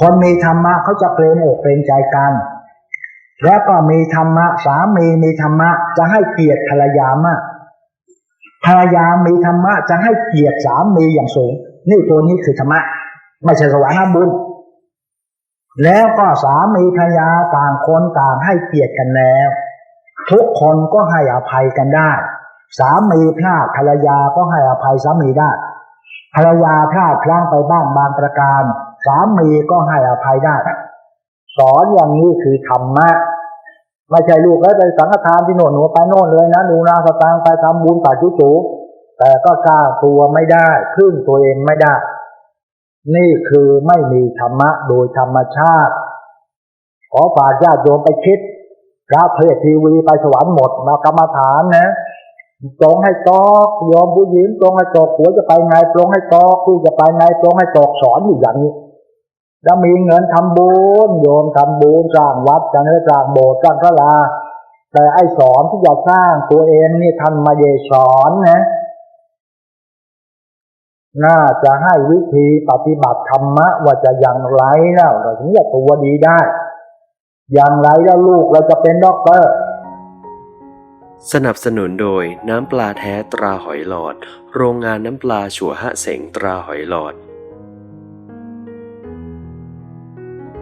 คนมีธรรมะเขาจะเกรงอกเกรงใจกัน แล้วก็มีธรรมะสามีมีธรรมะจะให้เกียรติภรรยามากภรรยามีธรรมะจะให้เกียรติสามีอย่างสูง นี่ตัวนี้คือธรรมะ ไม่ใช่สวรรค์บุญ แล้วก็สามีภรรยาต่างคนต่างให้เกียรติกันแล้ว ทุกคนก็ให้อภัยกันได้ สามีพลาดภรรยาก็ให้อภัยสามีได้ภรรยาพลาดพลั้งไปบ้างบางประการ สามีก็ให้อภัยได้ สอนอย่างนี้คือธรรมะไม่ใช่ลูกแล้วไปสังฆทานที่โน่นหนูไปโน่นเลยนะหนูนาสตางไปทำบุญป่าจุจูแต่ก็สร้างตัวไม่ได้พึ่งตัวเองไม่ได้ นี่คือไม่มีธรรมะโดยธรรมชาติ ขอฝากญาติโยมไปคิดพระเพศทีวีไปสวรรค์หมดมากรรมฐานนะตรงให้ตอกโยมผู้หญิงตรงให้ตอกหัวจะไปไงตรงให้ตอกผู้จะไปไงตรงให้ตอกสอนอยู่อย่างนี้ แล้วมีเงินทำบุญโยมทำบุญสร้างวัดสร้างเนื้สร้างโบสถ์สร้างพระลาแต่ไอ้สอนที่จะสร้างตัวเองนี่ท่านมาเยสอนนะน่าจะให้วิธีปฏิบัติธรรมะว่าจะอย่างไรแล้วเราถึงจะตัวดีได้ อย่างไรแล้วลูกเราจะเป็นด็อกเตอร์ สนับสนุนโดยน้ำปลาแท้ตราหอยหลอด โรงงานน้ำปลาฉัวหะเสงตราหอยหลอด